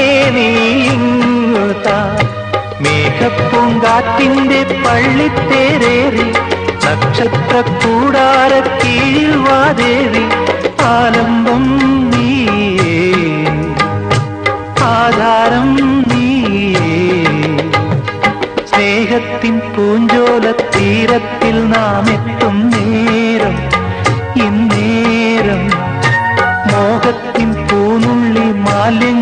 ജീവനേ മേഘപ്പൂങ്കാറ്റിന്റെ പള്ളിത്തേരേറി നക്ഷത്ര കൂടാര കീഴിൽ വാദേവി ആലംബം നീയേ. ആധാരം നീയേ. സ്നേഹത്തിൻ പൂഞ്ചോല തീരത്തിൽ നാം എത്തും നേരം ഇന്നേരം. മോഹത്തിൻ പൂനുള്ളി മാലിന്യ